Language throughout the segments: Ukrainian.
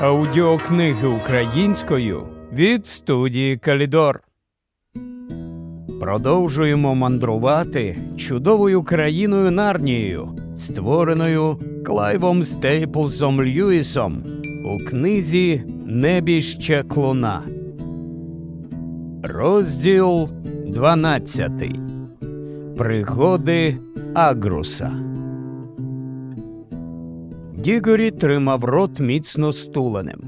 Аудіокниги українською від студії Калідор. Продовжуємо мандрувати чудовою країною Нарнією, створеною Клайвом Стейплсом Льюісом у книзі Небіще клуна. Розділ 12. Пригоди Агруса. Дігорі тримав рот міцно стуленим.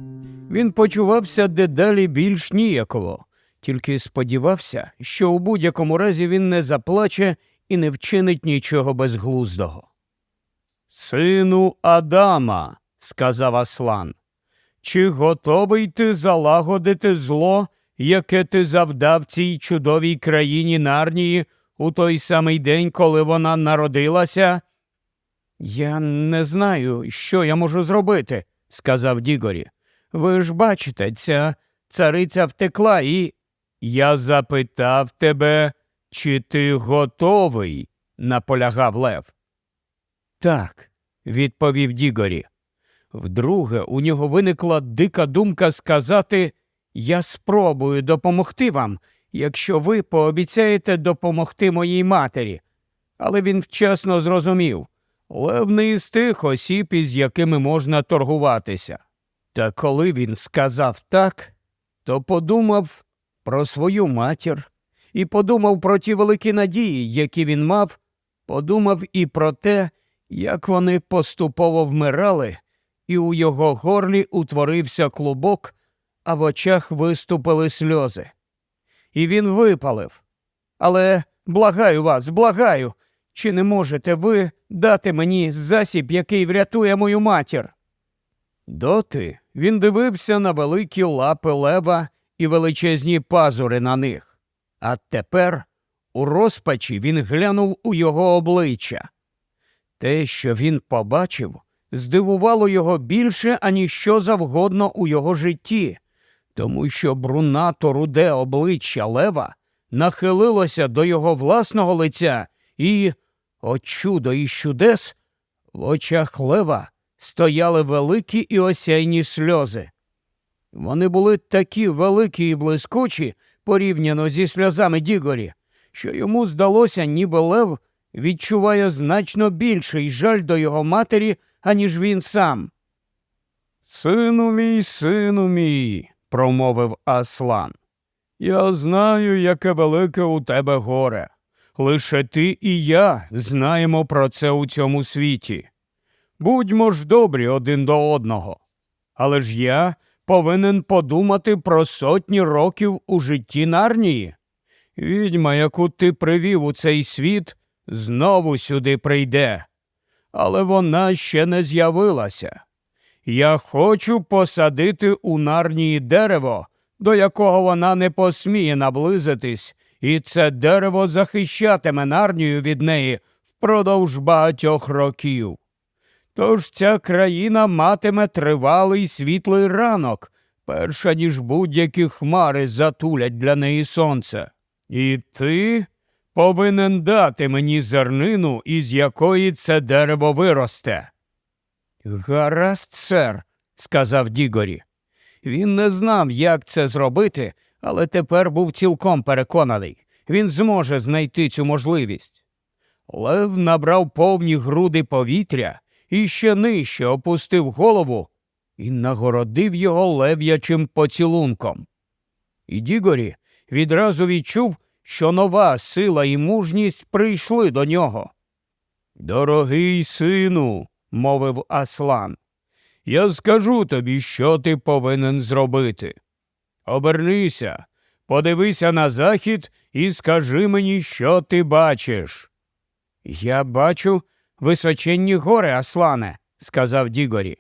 Він почувався дедалі більш ніяково, тільки сподівався, що у будь-якому разі він не заплаче і не вчинить нічого безглуздого. Сину Адама, сказав Аслан, чи готовий ти залагодити зло, яке ти завдав цій чудовій країні Нарнії у той самий день, коли вона народилася? Я не знаю, що я можу зробити, сказав Дігорі. Ви ж бачите, ця цариця втекла і. Я запитав тебе, чи ти готовий, наполягав Лев. Так, відповів Дігорі. Вдруге у нього виникла дика думка сказати Я спробую допомогти вам, якщо ви пообіцяєте допомогти моїй матері. Але він вчасно зрозумів. Лев не із тих осіб, із якими можна торгуватися. Та коли він сказав так, то подумав про свою матір і подумав про ті великі надії, які він мав, подумав і про те, як вони поступово вмирали, і у його горлі утворився клубок, а в очах виступили сльози. І він випалив. Але благаю вас, благаю, чи не можете ви дати мені засіб, який врятує мою матір? Доти він дивився на великі лапи лева і величезні пазури на них. А тепер у розпачі він глянув у його обличчя. Те, що він побачив, здивувало його більше, аніж що завгодно у його житті, тому що брунато руде обличчя лева нахилилося до його власного лиця і, о чудо і чудес, в очах лева стояли великі і осяйні сльози. Вони були такі великі і блискучі порівняно зі сльозами Дігорі, що йому здалося, ніби лев відчуває значно більший жаль до його матері, аніж він сам. Сину мій, сину мій, промовив Аслан. Я знаю, яке велике у тебе горе. Лише ти і я знаємо про це у цьому світі. Будьмо ж добрі один до одного. Але ж я повинен подумати про сотні років у житті Нарнії. Відьма, яку ти привів у цей світ, знову сюди прийде. Але вона ще не з'явилася. Я хочу посадити у Нарнії дерево, до якого вона не посміє наблизитись, і це дерево захищатиме Нарнію від неї впродовж багатьох років. Тож ця країна матиме тривалий світлий ранок, перша ніж будь-які хмари затулять для неї сонце. І ти повинен дати мені зернину, із якої це дерево виросте. Гаразд, сер, сказав Дігорі. Він не знав, як це зробити, але тепер був цілком переконаний. Він зможе знайти цю можливість. Лев набрав повні груди повітря і ще нижче опустив голову і нагородив його лев'ячим поцілунком. І Дігорі відразу відчув, що нова сила і мужність прийшли до нього. Дорогий сину, мовив Аслан, я скажу тобі, що ти повинен зробити. Обернися, подивися на захід і скажи мені, що ти бачиш. Я бачу височенні гори, Аслане, сказав Дігорі.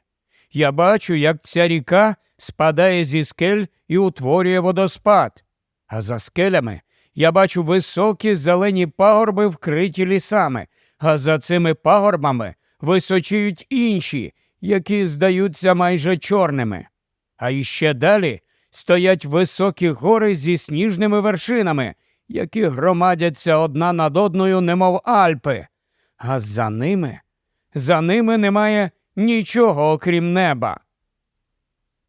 Я бачу, як ця ріка спадає зі скель і утворює водоспад, а за скелями я бачу високі зелені пагорби, вкриті лісами, а за цими пагорбами височіють інші, які здаються майже чорними. А іще далі стоять високі гори зі сніжними вершинами, які громадяться одна над одною, немов Альпи, а за ними, за ними немає нічого окрім неба.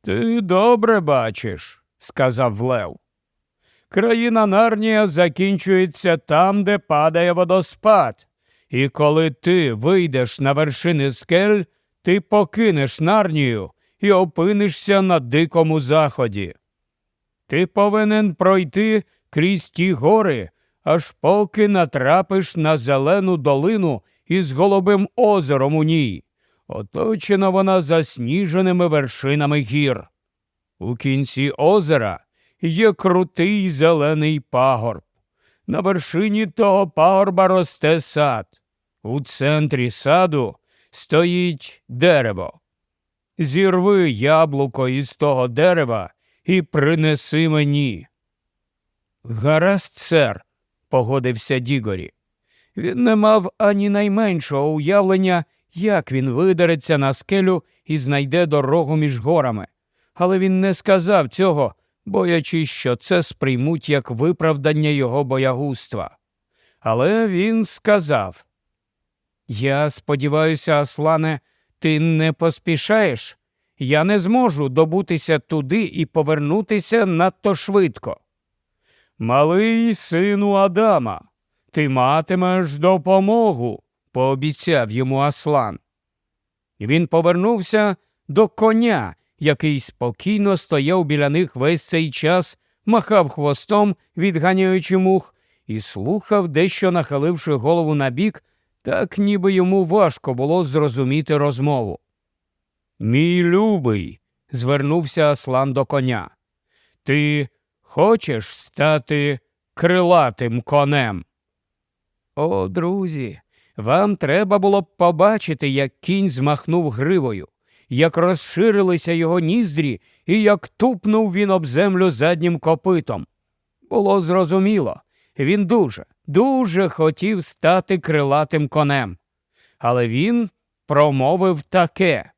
Ти добре бачиш, сказав Лев. Країна Нарнія закінчується там, де падає водоспад, і коли ти вийдеш на вершини скель, ти покинеш Нарнію і опинишся на дикому заході. Ти повинен пройти крізь ті гори, аж поки натрапиш на зелену долину із голубим озером у ній. Оточена вона засніженими вершинами гір. У кінці озера є крутий зелений пагорб. На вершині того пагорба росте сад. У центрі саду стоїть дерево. Зірви яблуко із того дерева і принеси мені. Гаразд, сер, погодився Дігорі. Він не мав ані найменшого уявлення, як він видереться на скелю і знайде дорогу між горами. Але він не сказав цього, боячись, що це сприймуть як виправдання його боягузтва. Але він сказав Я сподіваюся, Аслане, ти не поспішаєш? Я не зможу добутися туди і повернутися надто швидко. Малий сину Адама, ти матимеш допомогу, пообіцяв йому Аслан. Він повернувся до коня, який спокійно стояв біля них весь цей час, махав хвостом, відганяючи мух, і слухав, дещо нахиливши голову набік, так ніби йому важко було зрозуміти розмову. Мій любий, звернувся Аслан до коня. Ти хочеш стати крилатим конем? О, друзі, вам треба було б побачити, як кінь змахнув гривою, як розширилися його ніздрі і як тупнув він об землю заднім копитом. Було зрозуміло, він дуже, дуже хотів стати крилатим конем. Але він промовив таке.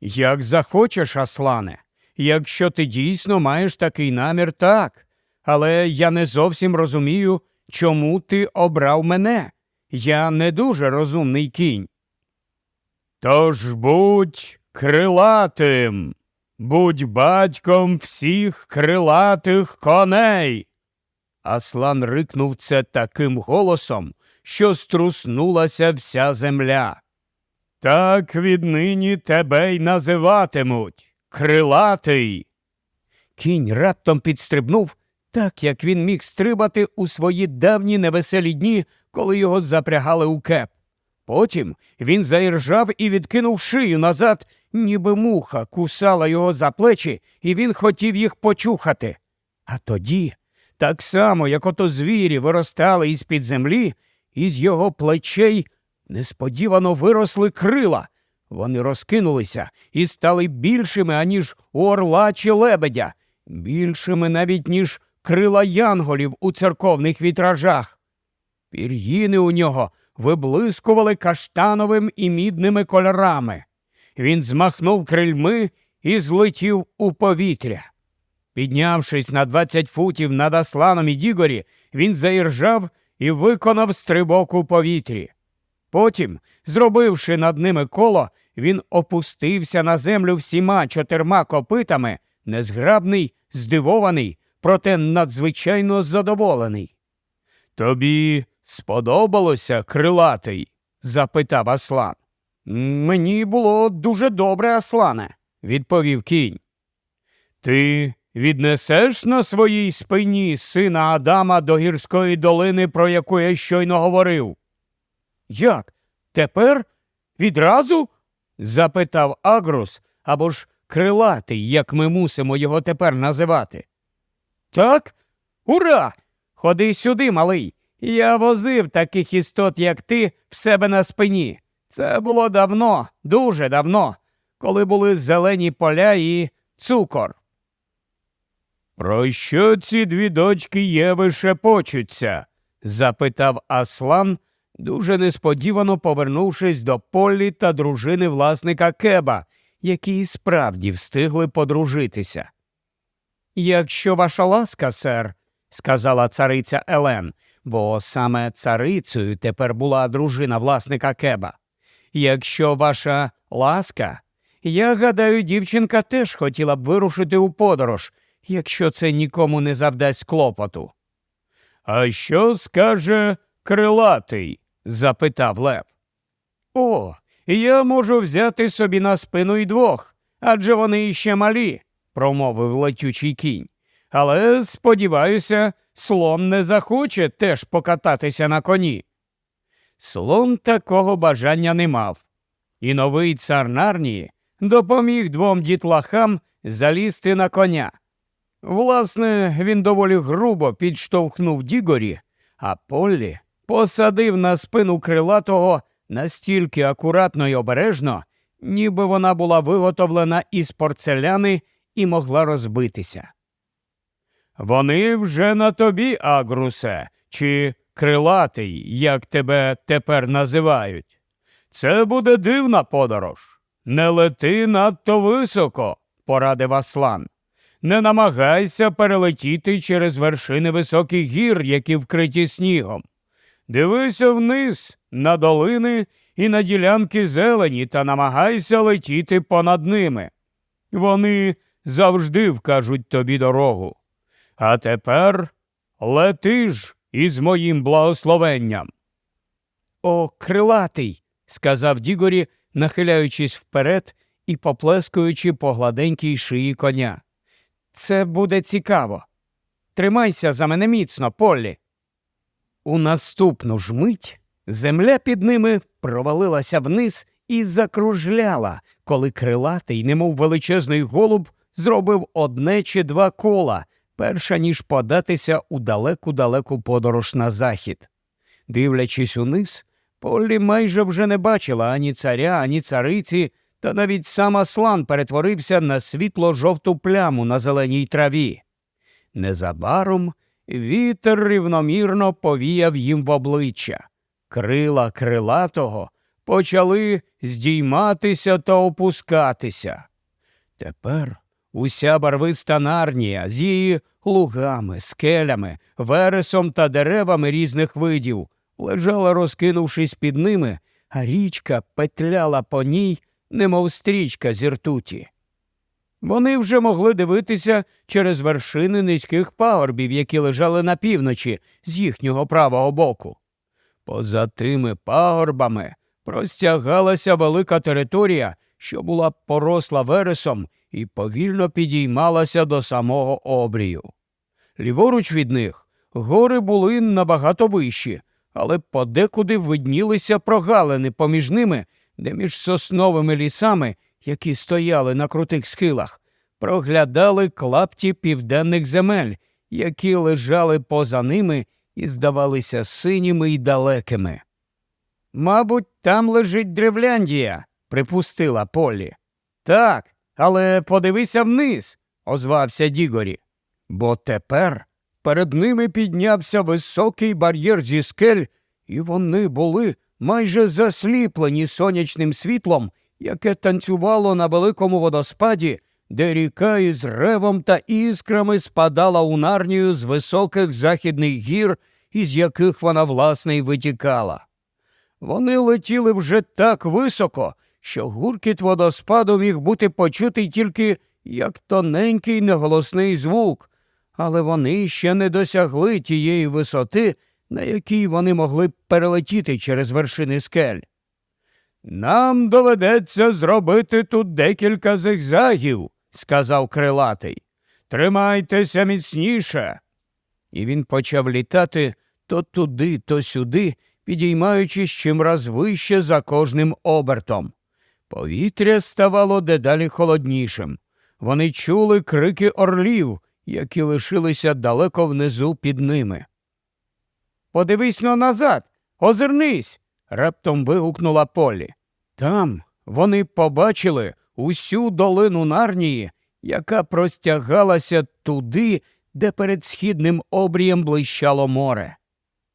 Як захочеш, Аслане, якщо ти дійсно маєш такий намір, так. Але я не зовсім розумію, чому ти обрав мене. Я не дуже розумний кінь. Тож будь крилатим, будь батьком всіх крилатих коней. Аслан рикнув це таким голосом, що струснулася вся земля. Так віднині тебе й називатимуть крилатий. Кінь раптом підстрибнув, так як він міг стрибати у свої давні невеселі дні, коли його запрягали у кеп. Потім він заіржав і відкинув шию назад, ніби муха кусала його за плечі, і він хотів їх почухати. А тоді, так само, як ото звірі виростали із під землі, із його плечей несподівано виросли крила. Вони розкинулися і стали більшими, аніж у орла чи лебедя, більшими навіть, ніж крила янголів у церковних вітражах. Пір'їни у нього виблискували каштановим і мідними кольорами. Він змахнув крильми і злетів у повітря. Піднявшись на двадцять футів над Асланом і Дігорі, він заіржав і виконав стрибок у повітрі. Потім, зробивши над ними коло, він опустився на землю всіма чотирма копитами, незграбний, здивований, проте надзвичайно задоволений. Тобі сподобалося, крилатий? запитав Аслан. Мені було дуже добре, Аслане, відповів кінь. Ти віднесеш на своїй спині сина Адама до гірської долини, про яку я щойно говорив? Як? Тепер? Відразу? запитав Агрус або ж крилатий, як ми мусимо його тепер називати. Так? Ура! Ходи сюди, малий. Я возив таких істот, як ти, в себе на спині. Це було давно, дуже давно, коли були зелені поля і цукор. Про що ці дві дочки Єви шепочуться? запитав Аслан, дуже несподівано повернувшись до Полі та дружини власника Кеба, які і справді встигли подружитися. Якщо ваша ласка, сер, сказала цариця Елен, бо саме царицею тепер була дружина власника Кеба. Якщо ваша ласка, Я гадаю, дівчинка теж хотіла б вирушити у подорож, якщо це нікому не завдасть клопоту. А що скаже крилатий? запитав Лев. О, я можу взяти собі на спину й двох, адже вони іще малі, промовив летючий кінь. Але, сподіваюся, слон не захоче теж покататися на коні. Слон такого бажання не мав, і новий цар Нарнії допоміг двом дітлахам залізти на коня. Власне, він доволі грубо підштовхнув Дігорі, а Поллі посадив на спину крилатого настільки акуратно й обережно, ніби вона була виготовлена із порцеляни і могла розбитися. Вони вже на тобі, Агрусе, чи крилатий, як тебе тепер називають. Це буде дивна подорож. Не лети надто високо, порадив Аслан. Не намагайся перелетіти через вершини високих гір, які вкриті снігом. Дивися вниз, на долини і на ділянки зелені, та намагайся летіти понад ними. Вони завжди вкажуть тобі дорогу. А тепер лети ж із моїм благословенням. О, крилатий, сказав Дігорі, нахиляючись вперед і поплескуючи по гладенькій шиї коня. Це буде цікаво. Тримайся за мене міцно, Поллі. У наступну ж мить земля під ними провалилася вниз і закружляла, коли крилатий, немов величезний голуб, зробив одне чи два кола, перша ніж податися у далеку далеку подорож на захід. Дивлячись униз, Поллі майже вже не бачила ані царя, ані цариці, та навіть сам Аслан перетворився на світло жовту пляму на зеленій траві. Незабаром вітер рівномірно повіяв їм в обличчя. Крила крилатого почали здійматися та опускатися. Тепер уся барвиста нарнія з її лугами, скелями, вересом та деревами різних видів лежала, розкинувшись під ними, а річка петляла по ній, немов стрічка зі ртуті. Вони вже могли дивитися через вершини низьких пагорбів, які лежали на півночі з їхнього правого боку. Поза тими пагорбами простягалася велика територія, що була поросла вересом і повільно підіймалася до самого обрію. Ліворуч від них гори були набагато вищі, але подекуди виднілися прогалини поміж ними, де між сосновими лісами, які стояли на крутих схилах, проглядали клапті південних земель, які лежали поза ними і здавалися синіми й далекими. Мабуть, там лежить Древляндія, припустила Полі. Так, але подивися вниз, озвався Дігорі. Бо тепер перед ними піднявся високий бар'єр зі скель, і вони були майже засліплені сонячним світлом, яке танцювало на великому водоспаді, де ріка із ревом та іскрами спадала у нарнію з високих західних гір, із яких вона власне й витікала. Вони летіли вже так високо, що гуркіт водоспаду міг бути почутий тільки як тоненький неголосний звук, але вони ще не досягли тієї висоти, на якій вони могли б перелетіти через вершини скель. Нам доведеться зробити тут декілька зигзагів, сказав крилатий. Тримайтеся міцніше. І він почав літати то туди, то сюди, підіймаючись чимраз вище за кожним обертом. Повітря ставало дедалі холоднішим. Вони чули крики орлів, які лишилися далеко внизу під ними. Подивись но назад, озирнись. раптом вигукнула Полі. Там вони побачили усю долину Нарнії, яка простягалася туди, де перед східним обрієм блищало море.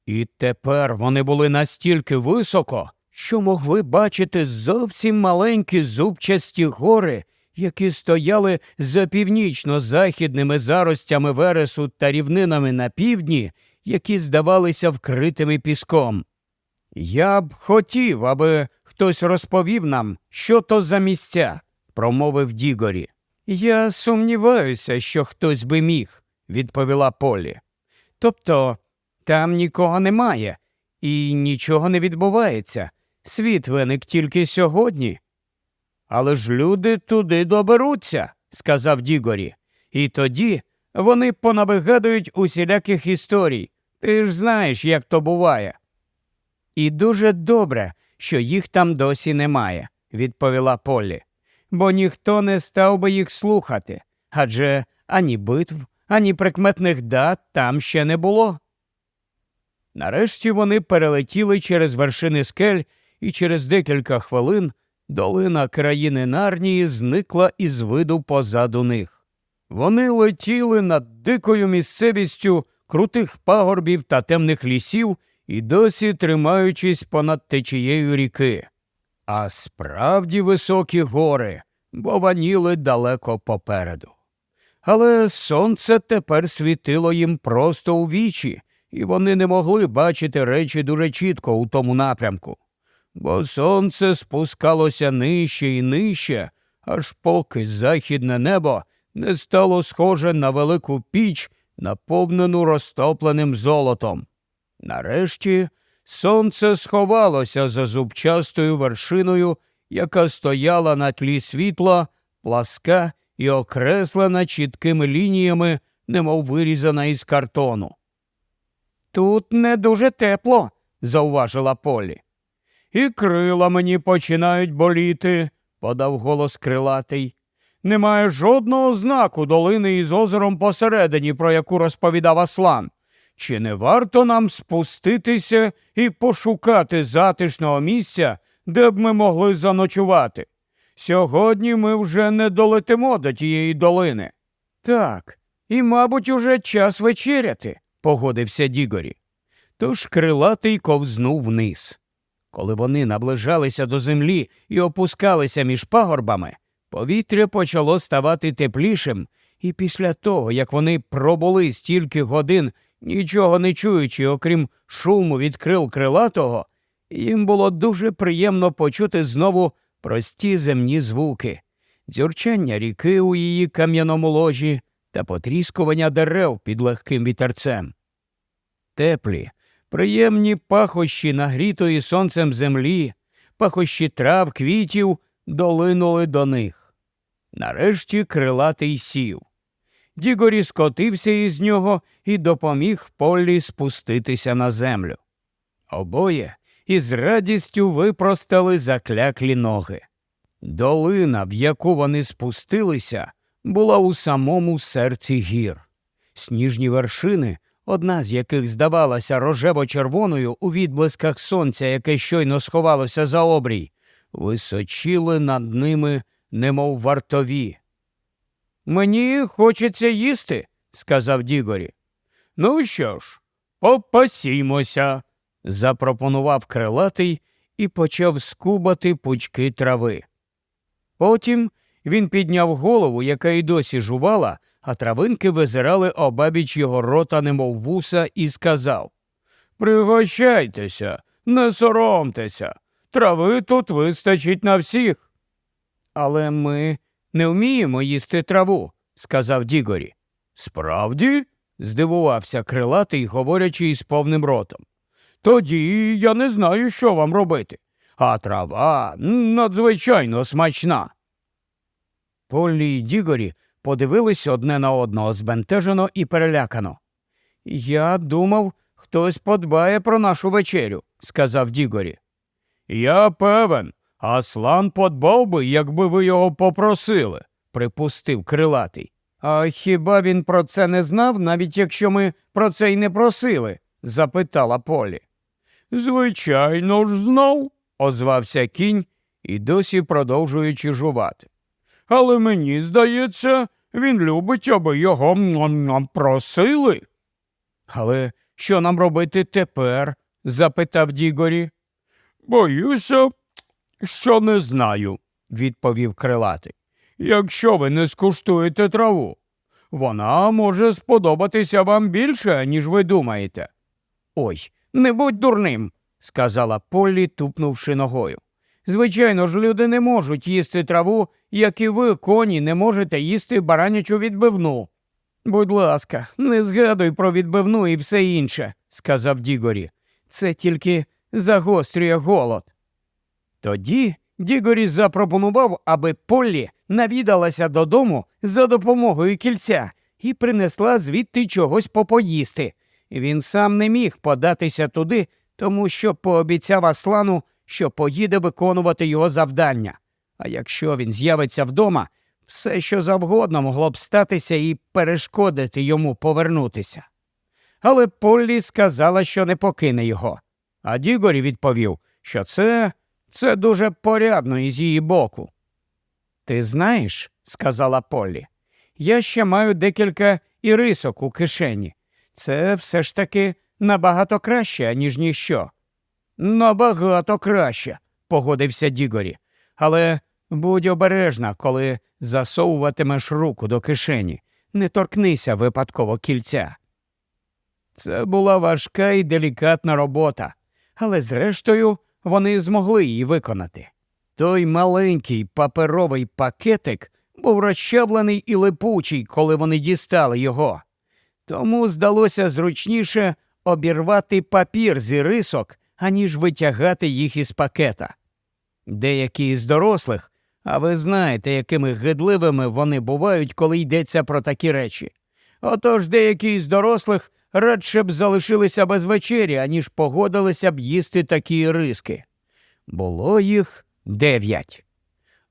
І тепер вони були настільки високо, що могли бачити зовсім маленькі зубчасті гори, які стояли за північно-західними заростями вересу та рівнинами на півдні, які здавалися вкритими піском. Я б хотів, аби хтось розповів нам, що то за місця, промовив Дігорі. Я сумніваюся, що хтось би міг, відповіла Полі. Тобто там нікого немає і нічого не відбувається. Світ виник тільки сьогодні. Але ж люди туди доберуться, сказав Дігорі. І тоді вони понавигадують усіляких історій. Ти ж знаєш, як то буває. І дуже добре, що їх там досі немає, відповіла Поллі, бо ніхто не став би їх слухати, адже ані битв, ані прикметних дат там ще не було. Нарешті вони перелетіли через вершини скель, і через декілька хвилин долина країни Нарнії зникла із виду позаду них. Вони летіли над дикою місцевістю крутих пагорбів та темних лісів і досі тримаючись понад течією ріки. А справді високі гори бованіли далеко попереду. Але сонце тепер світило їм просто у вічі, і вони не могли бачити речі дуже чітко у тому напрямку. Бо сонце спускалося нижче і нижче, аж поки західне небо не стало схоже на велику піч, наповнену розтопленим золотом. Нарешті сонце сховалося за зубчастою вершиною, яка стояла на тлі світла, пласка і окреслена чіткими лініями, немов вирізана із картону. Тут не дуже тепло, зауважила Полі. І крила мені починають боліти, подав голос крилатий. Немає жодного знаку долини із озером посередині, про яку розповідав Аслан. Чи не варто нам спуститися і пошукати затишного місця, де б ми могли заночувати? Сьогодні ми вже не долетимо до тієї долини. Так, і, мабуть, уже час вечеряти, погодився Дігорі. Тож крилатий ковзнув вниз. Коли вони наближалися до землі і опускалися між пагорбами, повітря почало ставати теплішим, і після того, як вони пробули стільки годин, нічого не чуючи, окрім шуму від крил крилатого, їм було дуже приємно почути знову прості земні звуки, дзюрчання ріки у її кам'яному ложі та потріскування дерев під легким вітерцем. Теплі, приємні пахощі нагрітої сонцем землі, пахощі трав, квітів долинули до них. Нарешті крилатий сів. Дігорі скотився із нього і допоміг Поллі спуститися на землю. Обоє із радістю випростали закляклі ноги. Долина, в яку вони спустилися, була у самому серці гір. Сніжні вершини, одна з яких здавалася рожево-червоною у відблисках сонця, яке щойно сховалося за обрій, височіли над ними, немов вартові. Мені хочеться їсти, сказав Дігорі. Ну що ж, попасімося, запропонував крилатий і почав скубати пучки трави. Потім він підняв голову, яка й досі жувала, а травинки визирали обабіч його рота, немов вуса, і сказав Пригощайтеся, не соромтеся, трави тут вистачить на всіх. Але ми не вміємо їсти траву, сказав Дігорі. Справді? здивувався крилатий, говорячи із повним ротом. Тоді я не знаю, що вам робити. А трава надзвичайно смачна. Полі й Дігорі подивились одне на одного збентежено і перелякано. Я думав, хтось подбає про нашу вечерю, сказав Дігорі. Я певен, Аслан подбав би, якби ви його попросили, припустив крилатий. А хіба він про це не знав, навіть якщо ми про це й не просили? запитала Полі. Звичайно ж, знав, озвався кінь і досі продовжуючи жувати. Але мені здається, він любить, аби його м-м-м просили. Але що нам робити тепер? запитав Дігорі. Боюся, що не знаю, відповів крилатий. Якщо ви не скуштуєте траву, вона може сподобатися вам більше, ніж ви думаєте. Ой, не будь дурним, сказала Поллі, тупнувши ногою. Звичайно ж, люди не можуть їсти траву, як і ви, коні, не можете їсти баранячу відбивну. Будь ласка, не згадуй про відбивну і все інше, сказав Дігорі. Це тільки загострює голод. Тоді Дігорі запропонував, аби Поллі навідалася додому за допомогою кільця і принесла звідти чогось попоїсти. Він сам не міг податися туди, тому що пообіцяв Аслану, що поїде виконувати його завдання. А якщо він з'явиться вдома, все, що завгодно могло б статися і перешкодити йому повернутися. Але Поллі сказала, що не покине його. А Дігорі відповів, що це, це дуже порядно із її боку. Ти знаєш, сказала Поллі, я ще маю декілька ірисок у кишені. Це все ж таки набагато краще, ніж ніщо. Набагато краще, погодився Дігорі. Але будь обережна, коли засовуватимеш руку до кишені. Не торкнися випадково кільця. Це була важка і делікатна робота, але зрештою вони змогли її виконати. Той маленький паперовий пакетик був розчавлений і липучий, коли вони дістали його. Тому здалося зручніше обірвати папір з ірисок, аніж витягати їх із пакета. Деякі із дорослих, а ви знаєте, якими гидливими вони бувають, коли йдеться про такі речі. Отож деякі із дорослих радше б залишилися без вечері, аніж погодилися б їсти такі іриски. Було їх дев'ять.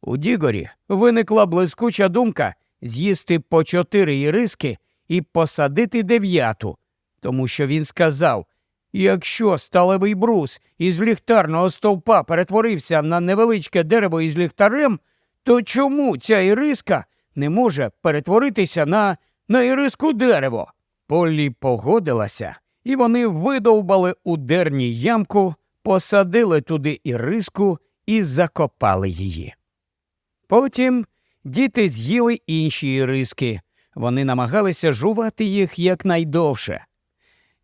У Дігорі виникла блискуча думка з'їсти по чотири іриски і посадити дев'яту, тому що він сказав якщо сталевий брус із ліхтарного стовпа перетворився на невеличке дерево із ліхтарем, то чому ця іриска не може перетворитися на, на іриску дерево? Полі погодилася, і вони видовбали у дерні ямку, посадили туди іриску і закопали її. Потім діти з'їли інші іриски. Вони намагалися жувати їх якнайдовше.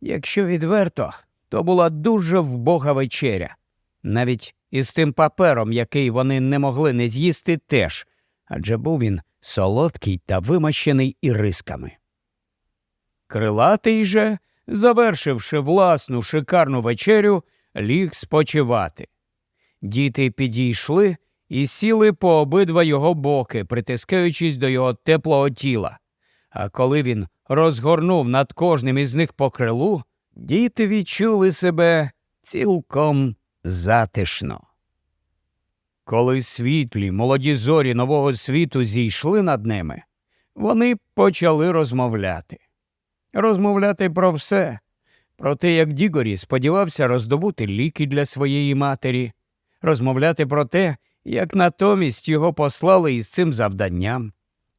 Якщо відверто, то була дуже вбога вечеря. Навіть із тим папером, який вони не могли не з'їсти, теж, адже був він солодкий та вимащений ірисками. Крилатий же, завершивши власну шикарну вечерю, ліг спочивати. Діти підійшли і сіли по обидва його боки, притискаючись до його теплого тіла. А коли він розгорнув над кожним із них по крилу, діти відчули себе цілком затишно. Коли світлі молоді зорі нового світу зійшли над ними, вони почали розмовляти. Розмовляти про все, про те, як Дігорі сподівався роздобути ліки для своєї матері, розмовляти про те, як натомість його послали із цим завданням.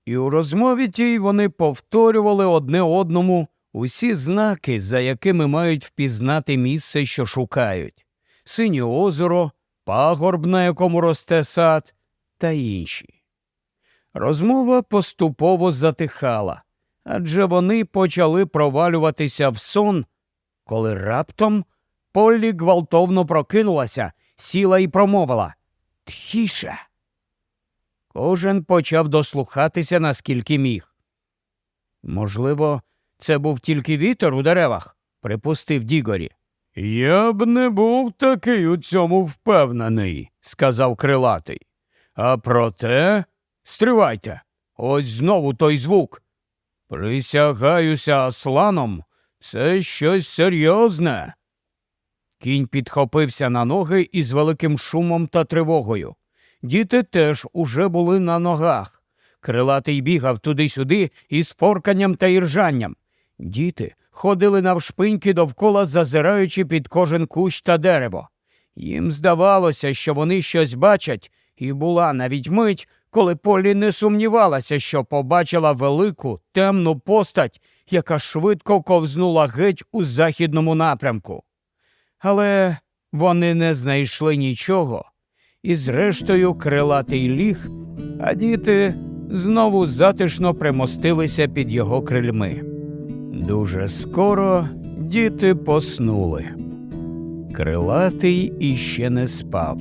І у розмові тій вони повторювали одне одному усі знаки, за якими мають впізнати місце, що шукають синє озеро, пагорб, на якому росте сад, та інші. Розмова поступово затихала, адже вони почали провалюватися в сон, коли раптом Поллі гвалтовно прокинулася, сіла і промовила Тхіше. Кожен почав дослухатися, наскільки міг. Можливо, це був тільки вітер у деревах, припустив Дігорі. Я б не був такий у цьому впевнений, сказав крилатий. А проте, стривайте, ось знову той звук. Присягаюся асланом, це щось серйозне. Кінь підхопився на ноги із великим шумом та тривогою. Діти теж уже були на ногах. Крилатий бігав туди-сюди із форканням та іржанням. Діти ходили навшпиньки довкола, зазираючи під кожен кущ та дерево. Їм здавалося, що вони щось бачать, і була навіть мить, коли Полі не сумнівалася, що побачила велику темну постать, яка швидко ковзнула геть у західному напрямку. Але вони не знайшли нічого, і зрештою крилатий ліг, а діти знову затишно примостилися під його крильми. Дуже скоро діти поснули. Крилатий іще не спав.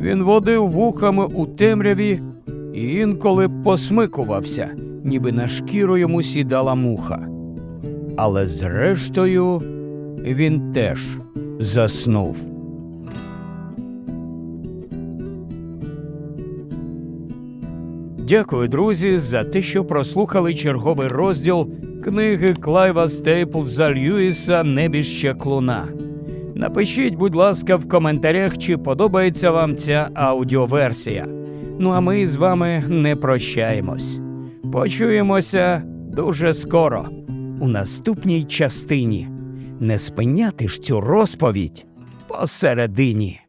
Він водив вухами у темряві і інколи посмикувався, ніби на шкіру йому сідала муха. Але зрештою він теж заснув. Дякую, друзі, за те, що прослухали черговий розділ книги Клайва Стейплза Льюіса Небіще Клуна. Напишіть, будь ласка, в коментарях, чи подобається вам ця аудіоверсія. Ну а ми з вами не прощаємось. Почуємося дуже скоро, у наступній частині. Не спиняти ж цю розповідь посередині.